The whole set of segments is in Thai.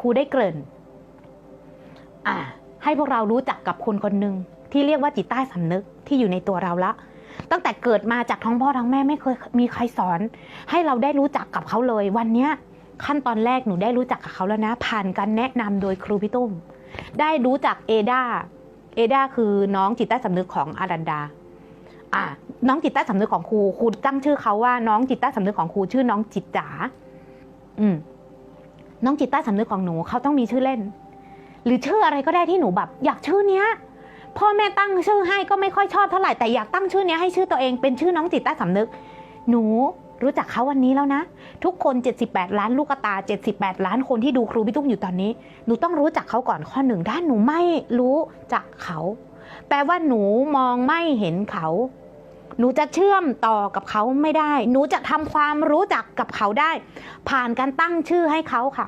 ครูได้เกริ่น อ่า ให้พวกเรารู้จักกับคนคนหนึ่งที่เรียกว่าจิตใต้สำนึกที่อยู่ในตัวเราละ ตั้งแต่เกิดมาจากท้องพ่อท้องแม่ไม่เคยมีใครสอน ให้เราได้รู้จักกับเขาเลย วันเนี้ยขั้นตอนแรกหนูได้รู้จักกับเขาแล้วนะ ผ่านการแนะนำโดยครูพี่ตุ้ม ได้รู้จักเอดาเอดาคือน้องจิตใต้สำนึกของอารันดา อ่าน้องจิตใต้สำนึกของครูครูตั้งชื่อเขาว่าน้องจิตใต้สำนึกของครูชื่อน้องจิตจ๋าอืม น้องจิตใต้สำนึกของหนูเขาต้องมีชื่อเล่น หรือชื่ออะไรก็ได้ที่หนูแบบ อยากชื่อเนี้ยพ่อแม่ตั้งชื่อให้ก็ไม่ค่อยชอบเท่าไหร่แต่อยากตั้งชื่อเนี้ยให้ชื่อตัวเองเป็นชื่อน้องจิตใต้สำนึก หนูรู้จักเขาวันนี้แล้วนะ ทุกคน 78 ล้านลูกตา 78 ล้านคนที่ดูครูพี่ตุ้มอยู่ตอนนี้ หนูต้องรู้จักเขาก่อนข้อหนึ่งถ้าหนูไม่รู้จักเขา แปลว่าหนูมองไม่เห็นเขา หนูจะเชื่อมต่อกับเขาไม่ได้ หนูจะทำความรู้จักกับเขาได้ ผ่านการตั้งชื่อให้เขาค่ะ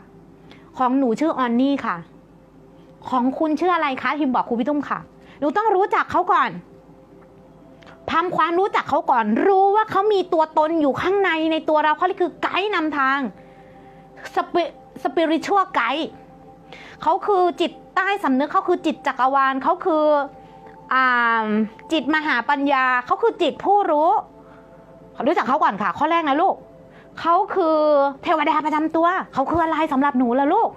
ของหนูชื่อออนนี่ค่ะ ของคุณชื่ออะไรคะพิมบอกครูพี่ตุ้มค่ะ หนูต้องรู้จักเขาก่อนทำความรู้จักเขาก่อน รู้ว่าเขามีตัวตนอยู่ข้างในในตัวเราเขาเรียกคือไกด์นำทางสปิสปิริชัวไกด์เขาคือจิตใต้สำนึกเขาคือจิตจักรวาลเขาคืออ่าจิตมหาปัญญาเขาคือจิตผู้รู้รู้จักเขาก่อนค่ะ ข้อแรกนะลูก เขาคือเทวดาประจำตัว เขาคืออะไรสำหรับหนูล่ะลูก